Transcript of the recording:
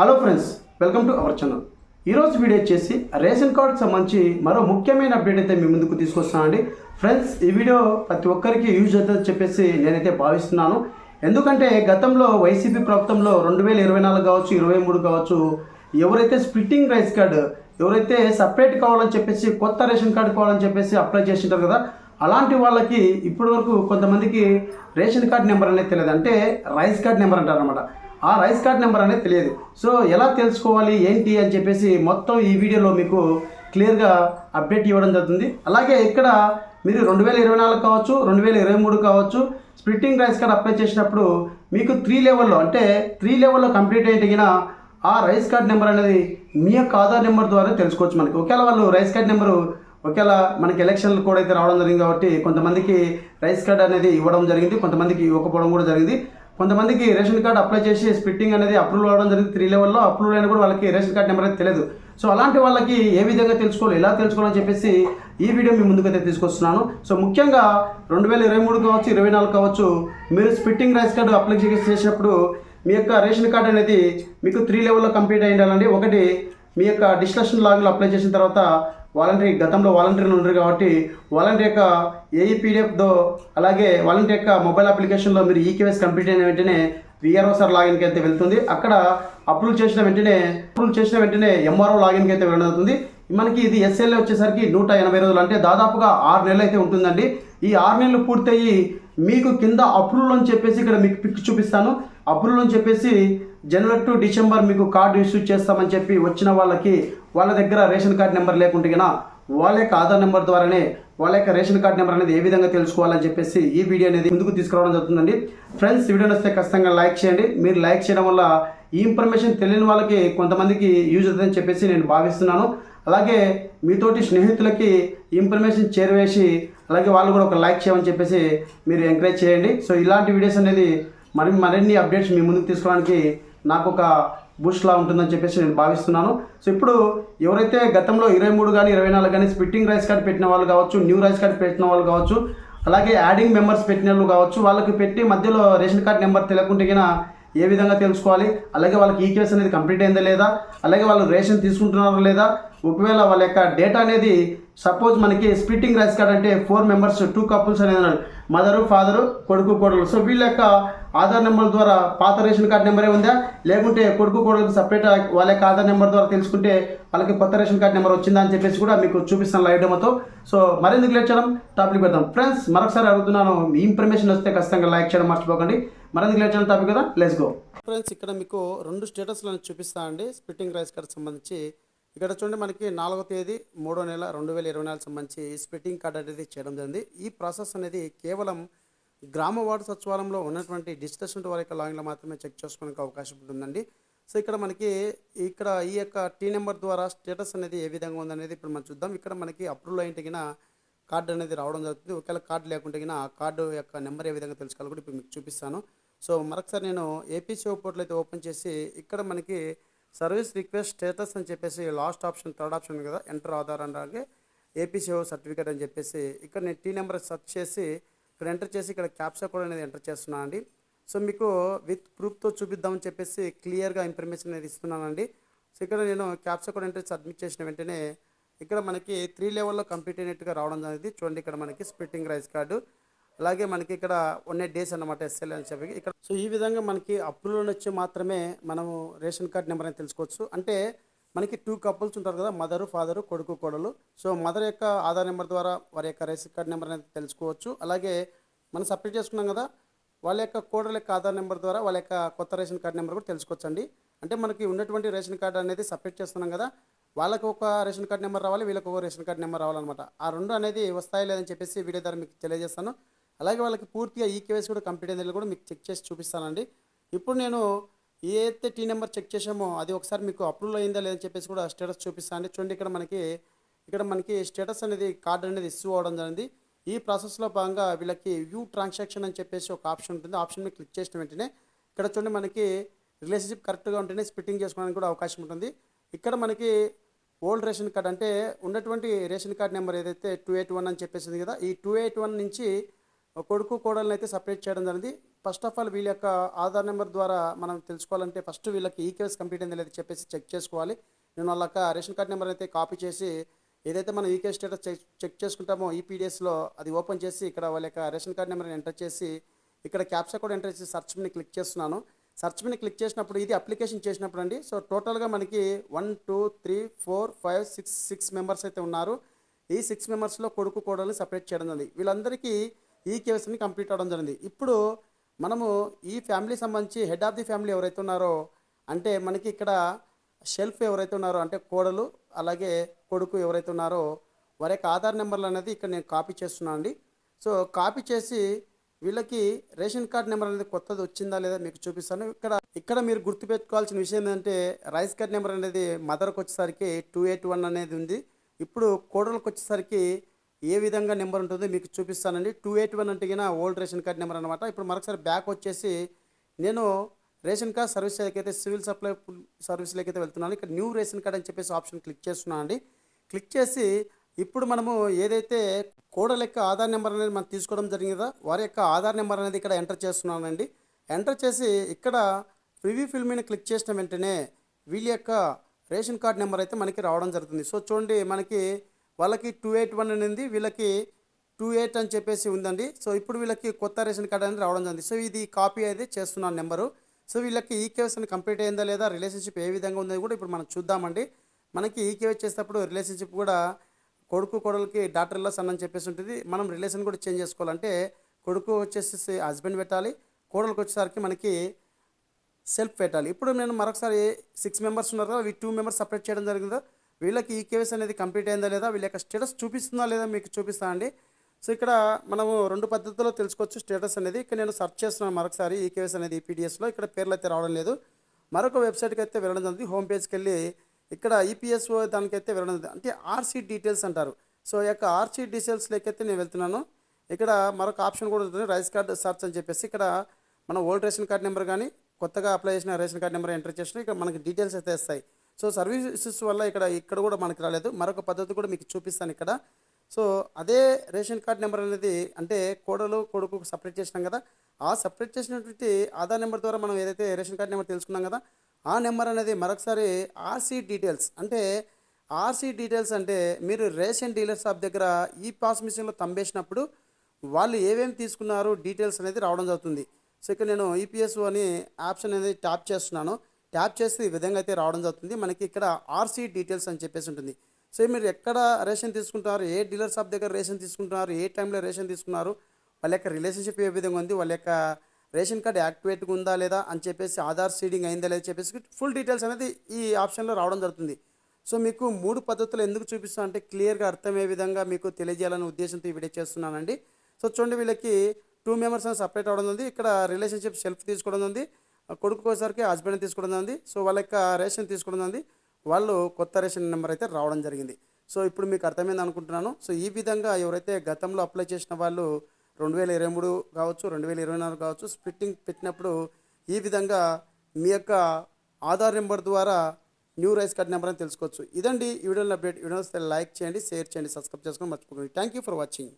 Hello friends welcome to our channel ఈరోజు video వచ్చేసి ration కార్డుకి సంబంధించి మరో ముఖ్యమైన అప్డేట్ అయితే మీ ముందుకు తీసుకొస్తానండి. ఫ్రెండ్స్ ఈ వీడియో ప్రతి ఒక్కరికి యూజ్ అవుతుందని చెప్పేసి నేనైతే భావిస్తున్నాను. ఎందుకంటే గతంలో వైసీపీ ప్రభుత్వంలో రెండు వేల ఇరవై నాలుగు కావచ్చు ఇరవై మూడు కావచ్చు ఎవరైతే స్ప్లిట్టింగ్ రైస్ కార్డు ఎవరైతే సపరేట్ కావాలని చెప్పేసి కొత్త రేషన్ కార్డు కావాలని చెప్పేసి అప్లై చేసింటారు కదా అలాంటి వాళ్ళకి ఇప్పటి వరకు కొంతమందికి రేషన్ కార్డ్ నెంబర్ అనేది తెలియదు. అంటే రైస్ కార్డ్ నెంబర్ అంటారు అనమాట ఆ రైస్ కార్డ్ నెంబర్ అనేది తెలియదు. సో ఎలా తెలుసుకోవాలి ఏంటి అని చెప్పేసి మొత్తం ఈ వీడియోలో మీకు క్లియర్గా అప్డేట్ ఇవ్వడం జరుగుతుంది. అలాగే ఇక్కడ మీరు రెండు వేల ఇరవై నాలుగు కావచ్చు రెండు వేల ఇరవై మూడు కావచ్చు స్ప్లిట్టింగ్ రైస్ కార్డ్ అప్లై చేసినప్పుడు మీకు త్రీ లెవెల్లో అంటే త్రీ లెవెల్లో కంప్లీట్ అయిన ఆ రైస్ కార్డ్ నెంబర్ అనేది మీ యొక్క ఆధార్ నెంబర్ ద్వారా తెలుసుకోవచ్చు మనకి. ఒకవేళ వాళ్ళు రైస్ కార్డ్ నెంబరు ఒకవేళ మనకి ఎలక్షన్లు కూడా అయితే రావడం జరిగింది కాబట్టి కొంతమందికి రైస్ కార్డ్ అనేది ఇవ్వడం జరిగింది కొంతమందికి ఇవ్వకపోవడం కూడా జరిగింది. కొంతమందికి రేషన్ కార్డ్ అప్లై చేసి స్ప్లిట్టింగ్ అనేది అప్రూవల్ అవ్వడం జరిగింది. త్రీ లెవెల్లో అప్రూవల్ అయినా కూడా వాళ్ళకి రేషన్ కార్డ్ నెంబర్ అయితే తెలియదు. సో అలాంటి వాళ్ళకి ఏ విధంగా తెలుసుకోవాలి ఎలా తెలుసుకోవాలని చెప్పేసి ఈ వీడియో మీ ముందుకైతే తీసుకొస్తున్నాను. సో ముఖ్యంగా రెండు వేల ఇరవై మూడు కావచ్చు ఇరవై నాలుగు కావచ్చు మీరు స్ప్లిట్టింగ్ రైస్ కార్డు అప్లై చేసినప్పుడు మీ యొక్క రేషన్ కార్డ్ అనేది మీకు త్రీ లెవెల్లో కంప్లీట్ అయి ఉండాలండి. ఒకటి మీ యొక్క డిస్కషన్ లాగిన్లో అప్లై చేసిన తర్వాత వాలంటరీ గతంలో వాలంటీర్లు ఉండరు కాబట్టి వాలంటీర్ యొక్క ఏఈపీడిఎఫ్తో అలాగే వాలంటీర్ యొక్క మొబైల్ అప్లికేషన్లో మీరు ఈకేఎస్ కంప్లీట్ అయిన వెంటనే విఆర్ఓ సార్ లాగిన్కి అయితే వెళ్తుంది. అక్కడ అప్రూవ్ చేసిన వెంటనే అప్రూవ్ చేసిన వెంటనే ఎంఆర్ఓ లాగిన్కి అయితే వెళ్ళడం అవుతుంది మనకి ఇది ఎస్ఎల్ఏ వచ్చేసరికి నూట ఎనభై రోజులు అంటే దాదాపుగా ఆరు నెలలు అయితే ఉంటుందండి. ఈ ఆరు నెలలు పూర్తయి మీకు కింద అప్రూవల్ అని చెప్పేసి ఇక్కడ మీకు పిక్ చూపిస్తాను. అప్రూవల్ అని చెప్పేసి జనవరి టు డిసెంబర్ మీకు కార్డు ఇష్యూ చేస్తామని చెప్పి వచ్చిన వాళ్ళకి వాళ్ళ దగ్గర రేషన్ కార్డ్ నెంబర్ లేకుంటే వాళ్ళ యొక్క ఆధార్ నెంబర్ ద్వారానే వాళ్ళ యొక్క రేషన్ కార్డు నెంబర్ అనేది ఏ విధంగా తెలుసుకోవాలని చెప్పేసి ఈ వీడియో అనేది ముందుకు తీసుకురావడం జరుగుతుందండి. ఫ్రెండ్స్ వీడియో వస్తే ఖచ్చితంగా లైక్ చేయండి. మీరు లైక్ చేయడం వల్ల ఈ ఇన్ఫర్మేషన్ తెలియని వాళ్ళకి కొంతమందికి యూజ్ అవుతుందని చెప్పేసి నేను భావిస్తున్నాను. అలాగే మీతోటి స్నేహితులకి ఇన్ఫర్మేషన్ చేరవేసి అలాగే వాళ్ళు కూడా ఒక లైక్ చేయమని చెప్పేసి మీరు ఎంకరేజ్ చేయండి. సో ఇలాంటి వీడియోస్ అనేది మరి మరిన్ని అప్డేట్స్ మీ ముందుకు తీసుకోవడానికి నాకు ఒక బూస్ట్లా ఉంటుందని చెప్పేసి నేను భావిస్తున్నాను. సో ఇప్పుడు ఎవరైతే గతంలో ఇరవై మూడు కానీ ఇరవై నాలుగు కానీ స్పిట్టింగ్ రైస్ కార్డ్ పెట్టిన వాళ్ళు కావచ్చు న్యూ రైస్ కార్డ్ పెట్టిన వాళ్ళు కావచ్చు అలాగే యాడింగ్ మెంబర్స్ పెట్టిన వాళ్ళు కావచ్చు వాళ్ళకి పెట్టి మధ్యలో రేషన్ కార్డ్ నెంబర్ తెలియకుంటే ఏ విధంగా తెలుసుకోవాలి? అలాగే వాళ్ళకి ఈ అనేది కంప్లీట్ అయిందా లేదా? అలాగే వాళ్ళు రేషన్ తీసుకుంటున్నారా లేదా? ఒకవేళ వాళ్ళ యొక్క డేటా అనేది సపోజ్ మనకి స్ప్లిట్టింగ్ రైస్ కార్డ్ అంటే ఫోర్ మెంబర్స్ టూ కపుల్స్ అనేది మదరు ఫాదరు కొడుకు కోడలు. సో వీళ్ళ యొక్క ఆధార్ నెంబర్ ద్వారా పాత రేషన్ కార్డ్ నెంబరే ఉందా? లేకుంటే కొడుకు కోడలకు సపరేట్ వాళ్ళ యొక్క ఆధార్ నెంబర్ ద్వారా తెలుసుకుంటే వాళ్ళకి కొత్త రేషన్ కార్డ్ నెంబర్ వచ్చిందా అని చెప్పేసి కూడా మీకు చూపిస్తాను లైవ్ డెమోతో. సో మరెందుకు లేట్ చేయడం? టాపిక్ పెడదాం. ఫ్రెండ్స్ మరొకసారి అడుగుతున్నాను మీ ఇన్ఫర్మేషన్ వస్తే ఖచ్చితంగా లైక్ చేయడం మర్చిపోకండి. మరెందుకు లేట్ చేయడం టాపిక్ కదా? లెట్స్ గో ఫ్రెండ్స్ ఇక్కడ మీకు రెండు స్టేటస్లను చూపిస్తా అండి. స్ప్లిట్టింగ్ రైస్ కార్డ్ సంబంధించి ఇక్కడ చూడండి మనకి నాలుగో తేదీ మూడో నెల రెండు వేల ఇరవై నాలుగు సంబంధించి స్ప్లిట్టింగ్ కార్డ్ అనేది చేయడం జరిగింది. ఈ ప్రాసెస్ అనేది కేవలం గ్రామ వార్డు సచివాలయంలో ఉన్నటువంటి డిజిటేషన్ వారి యొక్క లాగిన్లో మాత్రమే చెక్ చేసుకోవడానికి అవకాశం ఉంటుందండి. సో ఇక్కడ మనకి ఇక్కడ ఈ యొక్క టీ నెంబర్ ద్వారా స్టేటస్ అనేది ఏ విధంగా ఉందనేది ఇప్పుడు మనం చూద్దాం. ఇక్కడ మనకి అప్రూవల్ అయిన కార్డు అనేది రావడం జరుగుతుంది. ఒకవేళ కార్డు లేకుంటే ఆ కార్డు యొక్క నెంబర్ ఏ విధంగా తెలుసుకోవాలి కూడా ఇప్పుడు మీకు చూపిస్తాను. సో మరొకసారి నేను ఏపీ సేవ పోర్టల్ అయితే ఓపెన్ చేసి ఇక్కడ మనకి సర్వీస్ రిక్వెస్ట్ స్టేటస్ అని చెప్పేసి లాస్ట్ ఆప్షన్ థర్డ్ ఆప్షన్ ఉంది కదా ఎంటర్ ఆధార్ అలాగే ఏపీసీఓ సర్టిఫికేట్ అని చెప్పేసి ఇక్కడ నేను టీ నెంబర్ సెర్చ్ చేసి ఇక్కడ ఎంటర్ చేసి ఇక్కడ క్యాప్చా కోడ్ అనేది ఎంటర్ చేస్తున్నాను అండి. సో మీకు విత్ ప్రూఫ్తో చూపిద్దామని చెప్పేసి క్లియర్గా ఇన్ఫర్మేషన్ అనేది ఇస్తున్నానండి. సో ఇక్కడ నేను క్యాప్చా కోడ్ ఎంటర్ సబ్మిట్ చేసిన వెంటనే ఇక్కడ మనకి త్రీ లెవెల్లో కంప్లీట్ అయినట్టుగా రావడం అనేది చూడండి ఇక్కడ మనకి స్ప్లిట్టింగ్ రైస్ కార్డు. అలాగే మనకి ఇక్కడ వన్ ఎయిట్ డేస్ అన్నమాట ఎస్ఎల్ అని చెప్పి ఇక్కడ. సో ఈ విధంగా మనకి అప్పులో నుంచి మాత్రమే మనము రేషన్ కార్డ్ నెంబర్ అని తెలుసుకోవచ్చు. అంటే మనకి టూ కపుల్స్ ఉంటారు కదా మదరు ఫాదరు కొడుకు కోడలు. సో మదర్ యొక్క ఆధార్ నెంబర్ ద్వారా వారి యొక్క రేషన్ కార్డ్ నెంబర్ అనేది తెలుసుకోవచ్చు. అలాగే మనం సపరేట్ చేసుకున్నాం కదా వాళ్ళ యొక్క కోడల యొక్క ఆధార్ నెంబర్ ద్వారా వాళ్ళ యొక్క కొత్త రేషన్ కార్డ్ నెంబర్ కూడా తెలుసుకోవచ్చు అండి అంటే మనకి ఉన్నటువంటి రేషన్ కార్డు అనేది సపరేట్ చేస్తున్నాం కదా వాళ్ళకు ఒక రేషన్ కార్డ్ నెంబర్ రావాలి వీళ్ళకి ఒక రేషన్ కార్డ్ నెంబర్ రావాలన్నమాట. ఆ రెండు అనేది వస్తాయి లేదని చెప్పేసి వీడియో ద్వారా మీకు తెలియజేస్తాను. అలాగే వాళ్ళకి పూర్తిగా ఈ కేవైసీ కూడా కంప్లీట్ అయింది కూడా మీకు చెక్ చేసి చూపిస్తానండి. ఇప్పుడు నేను ఏదైతే టీ నెంబర్ చెక్ చేసామో అది ఒకసారి మీకు అప్రూవల్ అయిందా లేదని చెప్పేసి కూడా స్టేటస్ చూపిస్తాను అండి. చూడండి ఇక్కడ మనకి ఇక్కడ మనకి స్టేటస్ అనేది కార్డు అనేది ఇష్యూ అవ్వడం జరిగింది. ఈ ప్రాసెస్లో భాగంగా వీళ్ళకి వ్యూ ట్రాన్సాక్షన్ అని చెప్పేసి ఒక ఆప్షన్ ఉంటుంది. ఆప్షన్ మీద క్లిక్ చేసిన వెంటనే ఇక్కడ చూడండి మనకి రిలేషన్షిప్ కరెక్ట్గా ఉంటేనే స్పిట్టింగ్ చేసుకోవడానికి కూడా అవకాశం ఉంటుంది. ఇక్కడ మనకి ఓల్డ్ రేషన్ కార్డ్ అంటే ఉన్నటువంటి రేషన్ కార్డ్ నెంబర్ ఏదైతే టూ ఎయిట్ వన్ అని చెప్పేసింది కదా ఈ టూ ఎయిట్ వన్ నుంచి కొడుకు కోడలను అయితే సపరేట్ చేయడం జరిగింది. ఫస్ట్ ఆఫ్ ఆల్ వీళ్ళ యొక్క ఆధార్ నెంబర్ ద్వారా మనం తెలుసుకోవాలంటే ఫస్ట్ వీళ్ళకి ఈకేఎస్ కంప్లీట్ అయింది లేదా చెప్పేసి చెక్ చేసుకోవాలి. నేను వాళ్ళ యొక్క రేషన్ కార్డ్ నెంబర్ అయితే కాపీ చేసి ఏదైతే మనం ఈకే స్టేటస్ చెక్ చెక్ చేసుకుంటామో ఈపీడిఎస్లో అది ఓపెన్ చేసి ఇక్కడ వాళ్ళ యొక్క రేషన్ కార్డ్ నెంబర్ని ఎంటర్ చేసి ఇక్కడ క్యాప్సా కూడా ఎంటర్ చేసి సర్చ్ మీద క్లిక్ చేస్తున్నాను. సర్చ్ మీద క్లిక్ చేసినప్పుడు ఇది అప్లికేషన్ చేసినప్పుడు అండి. సో టోటల్గా మనకి one two three four five six six members అయితే ఉన్నారు. ఈ సిక్స్ మెంబర్స్లో కొడుకు కోడల్ని సపరేట్ చేయడం జరిగింది. వీళ్ళందరికీ ఈ కేసుని కంప్లీట్ అవ్వడం జరిగింది. ఇప్పుడు మనము ఈ ఫ్యామిలీ సంబంధించి హెడ్ ఆఫ్ ది ఫ్యామిలీ ఎవరైతే ఉన్నారో అంటే మనకి ఇక్కడ షెల్ఫ్ ఎవరైతే ఉన్నారో అంటే కోడలు అలాగే కొడుకు ఎవరైతే ఉన్నారో వారి యొక్క ఆధార్ నెంబర్లు అనేది ఇక్కడ నేను కాపీ చేస్తున్నాను అండి. సో కాపీ చేసి వీళ్ళకి రేషన్ కార్డ్ నెంబర్ అనేది కొత్తది వచ్చిందా లేదా మీకు చూపిస్తాను. ఇక్కడ ఇక్కడ మీరు గుర్తుపెట్టుకోవాల్సిన విషయం ఏంటంటే రైస్ కార్డ్ నెంబర్ అనేది మదర్కి వచ్చేసరికి టూ ఎయిట్ వన్ అనేది ఉంది. ఇప్పుడు కోడలకు వచ్చేసరికి ఏ విధంగా నెంబర్ ఉంటుందో మీకు చూపిస్తానండి. టూ ఎయిట్ వన్ అంటే ఓల్డ్ రేషన్ కార్డ్ నెంబర్ అనమాట ఇప్పుడు మరొకసారి బ్యాక్ వచ్చేసి నేను రేషన్ కార్డ్ సర్వీస్ అయితే సివిల్ సప్లై సర్వీస్లకి అయితే వెళ్తున్నాను. ఇక్కడ న్యూ రేషన్ కార్డ్ అని చెప్పేసి ఆప్షన్ క్లిక్ చేస్తున్నాను అండి క్లిక్ చేసి ఇప్పుడు మనము ఏదైతే కోడల యొక్క ఆధార్ నెంబర్ అనేది మనం తీసుకోవడం జరిగిందా వారి యొక్క ఆధార్ నెంబర్ అనేది ఇక్కడ ఎంటర్ చేస్తున్నానండి. ఎంటర్ చేసి ఇక్కడ ప్రివ్యూ ఫిల్ మీద క్లిక్ చేసిన వెంటనే వీళ్ళ యొక్క రేషన్ కార్డ్ నెంబర్ అయితే మనకి రావడం జరుగుతుంది. సో చూడండి మనకి వాళ్ళకి టూ ఎయిట్ వన్ అనేది వీళ్ళకి టూ ఎయిట్ అని చెప్పేసి ఉందండి. సో ఇప్పుడు వీళ్ళకి కొత్త రేషన్ కార్డ్ అనేది రావడం జరిగింది. సో ఇది కాపీ అయితే చేస్తున్నాను నెంబరు. సో వీళ్ళకి ఈకేఎస్ కంప్లీట్ అయిందా లేదా రిలేషన్షిప్ ఏ విధంగా ఉందో కూడా ఇప్పుడు మనం చూద్దామండి. మనకి ఈకేఎస్ చేసేటప్పుడు రిలేషన్షిప్ కూడా కొడుకు కొడలకి డాక్టర్ ఇల్లా సన్ అని చెప్పేసి ఉంటుంది. మనం రిలేషన్ కూడా చేంజ్ చేసుకోవాలంటే కొడుకు వచ్చేసి హస్బెండ్ పెట్టాలి. కోడలకు వచ్చేసరికి మనకి సెల్ఫ్ పెట్టాలి. ఇప్పుడు నేను మరొకసారి సిక్స్ మెంబర్స్ ఉన్నారు కదా, ఈ టూ మెంబర్స్ సపరేట్ చేయడం జరిగిందా వీళ్ళకి ఈ కేవైసీ అనేది కంప్లీట్ అయిందా లేదా వీళ్ళ యొక్క స్టేటస్ చూపిస్తుందా లేదా మీకు చూపిస్తాను అండి. సో ఇక్కడ మనము రెండు పద్ధతుల్లో తెలుసుకోవచ్చు స్టేటస్ అనేది. ఇక్కడ నేను సెర్చ్ చేస్తున్నాను మరొకసారి ఈ కేవైసీ అనేది ఈపీడిఎస్లో. ఇక్కడ పేర్లు అయితే రావడం లేదు. మరొక వెబ్సైట్కి అయితే వెళ్ళడం జరిగింది. హోమ్ పేజ్కి వెళ్ళి ఇక్కడ ఈపీఎస్ఓ దానికైతే వెళ్ళడం జరిగింది. అంటే ఆర్సీ డీటెయిల్స్ అంటారు. సో ఈ యొక్క ఆర్సీ డీటెయిల్స్ లేకైతే నేను వెళ్తున్నాను. ఇక్కడ మరొక ఆప్షన్ కూడా ఉంటుంది. రైస్ కార్డ్ సర్చ్ అని చెప్పేసి ఇక్కడ మన ఓల్డ్ రేషన్ కార్డ్ నెంబర్ కానీ కొత్తగా అప్లై చేసిన రేషన్ కార్డ్ నెంబర్ ఎంటర్ చేసిన ఇక్కడ మనకి డీటెయిల్స్ అయితే వస్తాయి. సో సర్వీసెస్ వల్ల ఇక్కడ ఇక్కడ కూడా మనకి రాలేదు. మరొక పద్ధతి కూడా మీకు చూపిస్తాను ఇక్కడ. సో అదే రేషన్ కార్డ్ నెంబర్ అనేది అంటే కోడలు కొడుకు సపరేట్ చేసినాం కదా ఆ సపరేట్ చేసినటువంటి ఆధార్ నెంబర్ ద్వారా మనం ఏదైతే రేషన్ కార్డ్ నెంబర్ తెలుసుకున్నాం కదా ఆ నెంబర్ అనేది మరొకసారి ఆర్సీ డీటెయిల్స్ అంటే ఆర్సీ డీటెయిల్స్ అంటే మీరు రేషన్ డీలర్ షాప్ దగ్గర ఈ పాస్ మిషన్లో తంబేసినప్పుడు వాళ్ళు ఏమేమి తీసుకున్నారు డీటెయిల్స్ అనేది రావడం జరుగుతుంది. సో ఇక్కడ నేను ఈపీఎస్ అని ఆప్షన్ అనేది ట్యాప్ చేస్తున్నాను. ట్యాప్ చేస్తే ఈ విధంగా అయితే రావడం జరుగుతుంది. మనకి ఇక్కడ ఆర్సీ డీటెయిల్స్ అని చెప్పేసి ఉంటుంది. సో మీరు ఎక్కడ రేషన్ తీసుకుంటున్నారు ఏ డీలర్ షాప్ దగ్గర రేషన్ తీసుకుంటున్నారు ఏ టైంలో రేషన్ తీసుకున్నారు వాళ్ళ యొక్క రిలేషన్షిప్ ఏ విధంగా ఉంది వాళ్ళ యొక్క రేషన్ కార్డ్ యాక్టివేట్గా ఉందా లేదా అని చెప్పేసి ఆధార్ సీడింగ్ అయిందా లేదా చెప్పేసి ఫుల్ డీటెయిల్స్ అనేది ఈ ఆప్షన్లో రావడం జరుగుతుంది. సో మీకు మూడు పద్ధతులు ఎందుకు చూపిస్తా అంటే క్లియర్గా అర్థమయ్యే విధంగా మీకు తెలియజేయాలనే ఉద్దేశంతో ఈ వీడియో చేస్తున్నానండి. సో చూడండి వీళ్ళకి టూ మెంబర్స్ అని సపరేట్ అవడం ఉంది. ఇక్కడ రిలేషన్షిప్ సెల్ఫ్ తీసుకోవడం ఉంది. కొడుకు వచ్చేసరికి హస్బెండ్ తీసుకోవడం ఉంది సో వాళ్ళ యొక్క రేషన్ తీసుకోవడం జరిగింది. వాళ్ళు కొత్త రేషన్ నెంబర్ అయితే రావడం జరిగింది. సో ఇప్పుడు మీకు అర్థమైంది అనుకుంటున్నాను. సో ఈ విధంగా ఎవరైతే గతంలో అప్లై చేసిన వాళ్ళు రెండు వేల ఇరవై మూడు కావచ్చు రెండు వేల ఇరవై నాలుగు కావచ్చు స్ప్లిట్టింగ్ పెట్టినప్పుడు ఈ విధంగా మీ యొక్క ఆధార్ నెంబర్ ద్వారా న్యూ రైస్ కార్డ్ నెంబర్ అని తెలుసుకోవచ్చు. ఇదండి ఈ వీడియోని అప్డేట్ వీడియోస్ లైక్ చేయండి షేర్ చేయండి సబ్స్క్రైబ్ చేసుకొని మర్చిపోకండి. Thank you for watching